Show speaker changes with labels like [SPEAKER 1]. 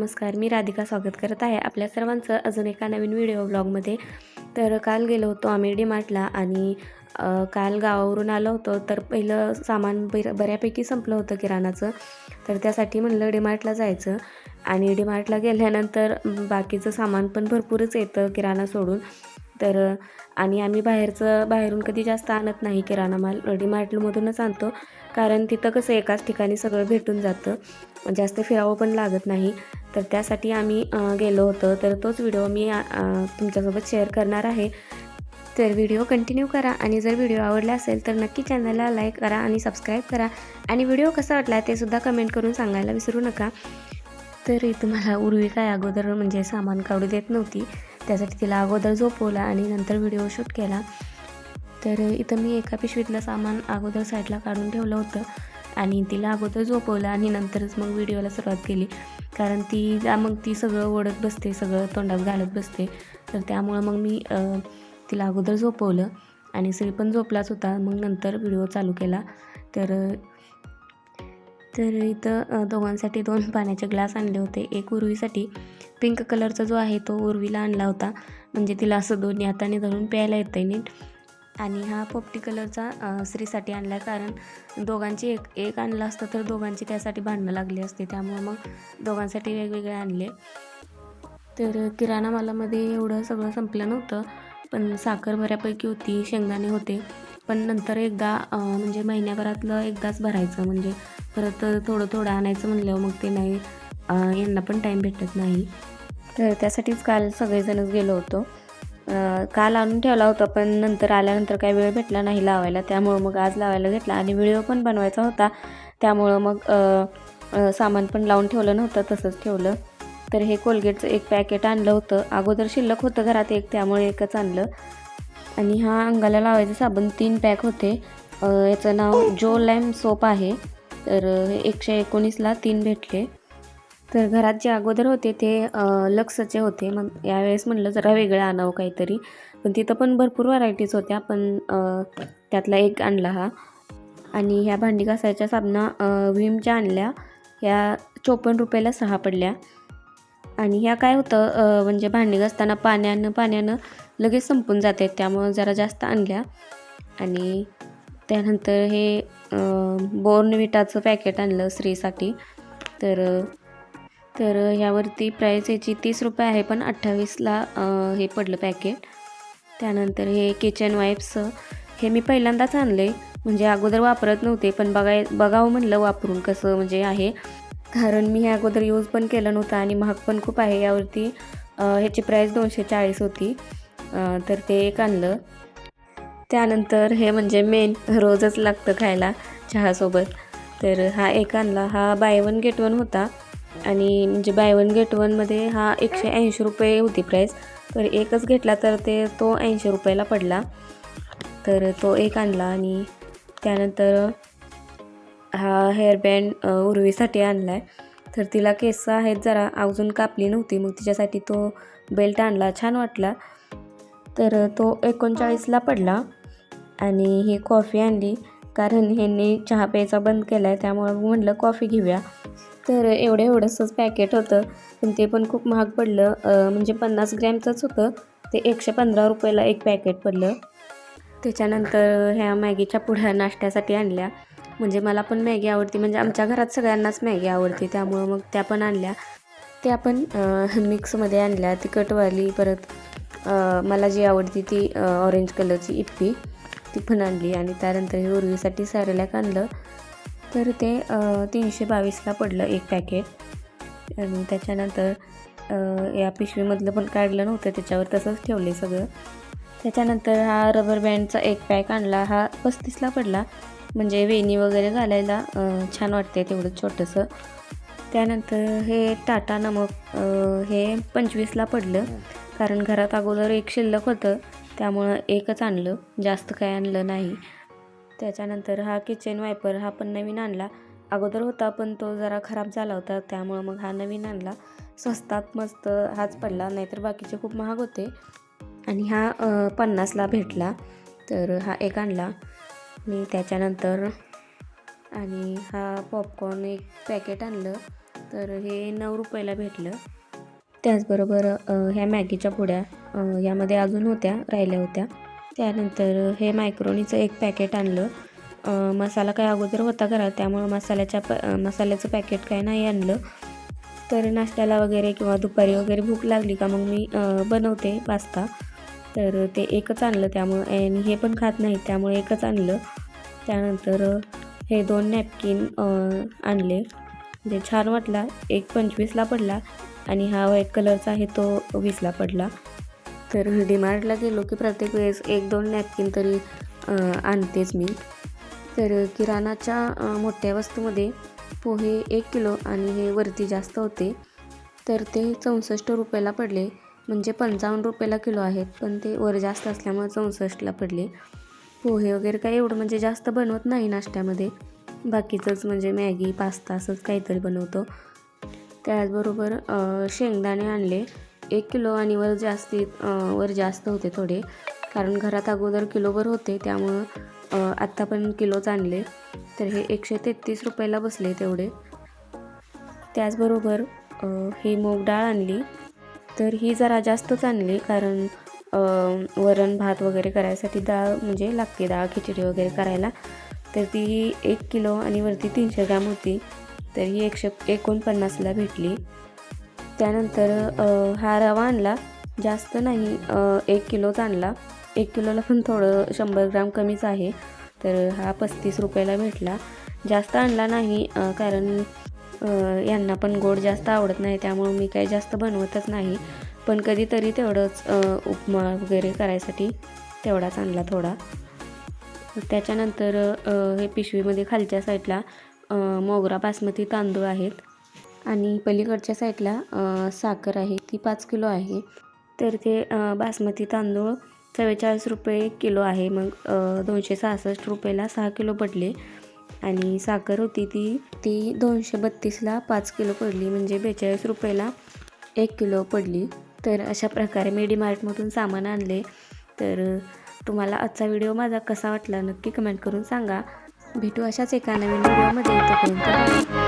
[SPEAKER 1] नमस्कार मी राधिका स्वागत करत आहे आपल्या सर्वांचं अजून एका नवीन व्हिडिओ ब्लॉगमध्ये तर काल गेलो होतो आम्ही डीमार्टला आणि काल गावावरून आलो होतो तर पहिलं सामान बऱ्यापैकी संपलं होतं किराणाचं. तर त्यासाठी म्हणलं डीमार्टला जायचं आणि डीमार्टला गेल्यानंतर बाकीचं सामान पण भरपूरच येतं किराणा सोडून. तर आणि आम्ही बाहेरचं बाहेरून कधी जास्त आणत नाही किराणा माल डीमार्टमधूनच आणतो. कारण तिथं कसं एकाच ठिकाणी सगळं भेटून जातं. जास्त फिरावं पण लागत नाही. तर त्यासाठी आम्ही गेलो होतो. तर तोच व्हिडिओ मी तुमच्यासोबत शेअर करणार आहे. तर व्हिडिओ कंटिन्यू करा आणि जर व्हिडिओ आवडला असेल तर नक्की चॅनलला लाईक करा आणि सबस्क्राईब करा. आणि व्हिडिओ कसा वाटला ते सुद्धा कमेंट करून सांगायला विसरू नका. तर तुम्हाला उर्वी काय अगोदर म्हणजे सामान काढू देत नव्हती. त्यासाठी तिला अगोदर झोपवला आणि नंतर व्हिडिओ शूट केला. तर इथं मी एका पिशवीतलं सामान अगोदर साईडला काढून ठेवलं होतं. आणि तिला अगोदर झोपवलं आणि नंतरच मग व्हिडिओला सुरुवात केली. कारण ती मग ती सगळं ओढत बसते सगळं तोंडात घालत बसते. तर त्यामुळं मग मी तिला अगोदर झोपवलं आणि श्री पण झोपलाच होता. मग नंतर व्हिडिओ चालू केला. तर तर इथं दोघांसाठी दोन पाण्याचे ग्लास आणले होते. एक उर्वीसाठी पिंक कलरचा जो आहे तो उर्वीला आणला होता. म्हणजे तिला असं दोन्ही हाताने धरून प्यायला येतं आहे नीट. आणि हा पोपटी कलरचा स्त्रीसाठी आणला आहे कारण दोघांची एक एक आणलं असतं तर दोघांची त्यासाठी भांडणं लागली असते. त्यामुळे मग दोघांसाठी वेगवेगळे आणले. तर किराणा मालामध्ये एवढं सगळं संपलं नव्हतं. पण साखर बऱ्यापैकी होती शेंगदाणे होते. पण नंतर एकदा म्हणजे महिन्याभरातलं एकदाच भरायचं. म्हणजे परत थोडं थोडं आणायचं म्हणल्यावर मग ते नाही यांना पण टाईम भेटत नाही. तर त्यासाठीच काल सगळेजणच गेलो होतो. काल आणून ठेवला होता पण नंतर आल्यानंतर काही वेळ भेटला नाही लावायला. त्यामुळं मग आज लावायला घेतला आणि व्हिडिओ पण बनवायचा होता. त्यामुळं मग सामान पण लावून ठेवलं नव्हतं तसंच ठेवलं. तर हे कोलगेटचं एक पॅकेट आणलं होतं. अगोदर शिल्लक होतं घरात एक त्यामुळे एकच आणलं. आणि हा अंगाला लावायचे साबण तीन पॅक होते. याचं नाव जो लॅम सोप आहे तर हे एकशे एकोणीसला तीन भेटले. तर घरात जे अगोदर होते ते लक्सचे होते. मग यावेळेस म्हणलं जरा वेगळं आणावं काहीतरी. पण तिथं पण भरपूर व्हरायटीज होत्या. पण त्यातला एक आणला हा. आणि ह्या भांडी घासायच्या साबणा व्हीमच्या आणल्या. ह्या चोपन्न रुपयाला सहा पडल्या. आणि ह्या काय होतं म्हणजे भांडी घासताना पाण्यानं पाण्यानं लगेच संपून जाते. त्यामुळं जरा जास्त आणल्या. आणि त्यानंतर हे बोर्नविटाचं पॅकेट आणलं स्त्रीसाठी. तर तर ह्यावरती प्राईस याची तीस रुपये आहे पण अठ्ठावीसला हे पडलं पॅकेट त्यानंतर हे किचन वाईप्स हे मी पहिल्यांदाच आणले. म्हणजे अगोदर वापरत नव्हते पण बघाय बघावं म्हणलं वापरून कसं म्हणजे आहे. कारण मी हे अगोदर यूज पण केलं नव्हतं आणि महाग पण खूप आहे. यावरती ह्याची प्राईस दोनशे चाळीस होती. तर ते एक आणलं. त्यानंतर हे म्हणजे मेन रोजच लागतं खायला चहासोबत. तर हा एक आणला. हा बाय वन गेट वन होता. आणि म्हणजे बाय वन गेट वनमध्ये हा एकशे ऐंशी रुपये होती प्राईस तर एकच घेतला तर ते तो ऐंशी रुपयाला पडला. तर तो एक आणला आणि त्यानंतर हा हेअरबँड उर्वीसाठी आणला आहे तर तिला केस आहेत जरा अजून कापली नव्हती. मग तिच्यासाठी तो बेल्ट आणला छान वाटला. तर तो एकोणचाळीसला पडला आणि ही कॉफी आणली. कारण ह्यांनी चहा प्यायचा बंद केला आहे त्यामुळं म्हटलं कॉफी घेऊया. तर एवढं एवढंसंच पॅकेट होतं. पण ते पण खूप महाग पडलं. म्हणजे पन्नास ग्रॅमचंच होतं. ते एकशे पंधरा रुपयाला एक पॅकेट पडलं. त्याच्यानंतर ह्या मॅगीच्या पुढ्या नाश्त्यासाठी आणल्या. म्हणजे मला पण मॅगी आवडती. म्हणजे आमच्या घरात सगळ्यांनाच मॅगी आवडते. त्यामुळं मग त्या पण आणल्या. त्या पण मिक्समध्ये आणल्या. तिखटवाली परत मला जी आवडती ती ऑरेंज कलरची इप्पी ती पण आणली. आणि त्यानंतर हे उर्वीसाठी सॅरेलॅक आणलं तर ते तीनशे बावीसला पडलं एक पॅकेट. आणि त्याच्यानंतर या पिशवीमधलं पण काढलं नव्हतं त्याच्यावर तसंच ठेवले सगळं. त्याच्यानंतर हा रबर बँडचा एक पॅक आणला हा पस्तीसला पडला. म्हणजे वेणी वगैरे घालायला छान वाटते तेवढं छोटंसं. त्यानंतर हे टाटा नमक हे पंचवीसला पडलं. कारण घरात अगोदर एक शिल्लक होतं त्यामुळं एकच आणलं. जास्त काय आणलं नाही. त्याच्यानंतर हा किचन वायपर हा पण नवीन आणला. अगोदर होता पण तो जरा खराब झाला होता. त्यामुळं मग हा नवीन आणला. स्वस्तात मस्त हाच पडला नाहीतर बाकीचे खूप महाग होते. आणि हा पन्नासला भेटला. तर हा एक आणला. मी त्याच्यानंतर आणि हा पॉपकॉर्न एक पॅकेट आणलं. तर हे नऊ रुपयाला भेटलं. त्याचबरोबर ह्या मॅगीच्या पुड्या यामध्ये अजून होत्या राहिल्या होत्या. त्यानंतर हे मायक्रोनीचं एक पॅकेट आणलं. मसाला काय अगोदर होता घरात त्यामुळं मसाल्याच्या प मसाल्याचं पॅकेट काय नाही आणलं. तर नाश्त्याला वगैरे किंवा दुपारी वगैरे भूक लागली का मग मी बनवते पास्ता. तर ते एकच आणलं त्यामुळं आणि हे पण खात नाही त्यामुळे एकच आणलं. त्यानंतर हे दोन नॅपकिन आणले. जे छान वाटला. एक पंचवीसला पडला आणि हा व्हाईट कलरचा आहे तो वीसला पडला. तर डीमार्टला गेलो की प्रत्येक वेळेस एक दोन नॅपकिन तरी आणतेच मी. तर किराणाच्या मोठ्या वस्तूमध्ये पोहे एक किलो आणि हे वरती जास्त होते. तर ते चौसष्ट रुपयाला पडले. म्हणजे पंचावन्न रुपयाला किलो आहेत पण ते वर जास्त असल्यामुळे चौसष्टला पडले. पोहे वगैरे काय एवढं म्हणजे जास्त बनवत नाही नाश्त्यामध्ये. बाकीचंच म्हणजे मॅगी पास्ता असंच काहीतरी बनवतो. त्याचबरोबर शेंगदाणे आणले. एक किलो आणि वर जास्तीत वर जास्त होते थोडे. कारण घरात अगोदर किलोभर होते त्यामुळं आत्ता पण किलोच आणले. तर हे एकशे तेहतीस रुपयाला बसले तेवढे. त्याचबरोबर ही मूग डाळ आणली. तर ही जरा जास्तच आणली कारण वरण भात वगैरे करायसाठी डाळ म्हणजे लागते डाळ खिचडी वगैरे करायला. तर ती एक किलो आणि वरती तीनशे ग्रॅम होती. तर ही एकशे एकोणपन्नासला भेटली. त्यानंतर हा रवा आणला. जास्त नाही एक किलोच आणला. एक किलोला पण थोडं शंभर ग्राम कमीच आहे. तर हा पस्तीस रुपयाला भेटला. जास्त आणला नाही कारण यांना पण गोड जास्त आवडत नाही. त्यामुळं मी काही जास्त बनवतच नाही. पण कधीतरी तेवढंच उपमा वगैरे करायसाठी तेवढाच आणला थोडा. त्याच्यानंतर हे पिशवीमध्ये खालच्या साईडला मोगरा बासमती तांदूळ आहेत. आणि पलीकडच्या साईडला साखर आहे ती पाच किलो आहे. तर ते बासमती तांदूळ चव्वेचाळीस रुपये किलो आहे. मग दोनशे सहासष्ट रुपयाला सहा किलो पडले. आणि साखर होती ती ती दोनशे बत्तीसला पाच किलो पडली. म्हणजे बेचाळीस रुपयाला एक किलो पडली. तर अशा प्रकारे मी डीमार्टमधून सामान आणले. तर तुम्हाला आजचा व्हिडिओ माझा कसा वाटला नक्की कमेंट करून सांगा. भेटू अशाच एका नवीन व्हिडिओमध्ये. तोपर्यंत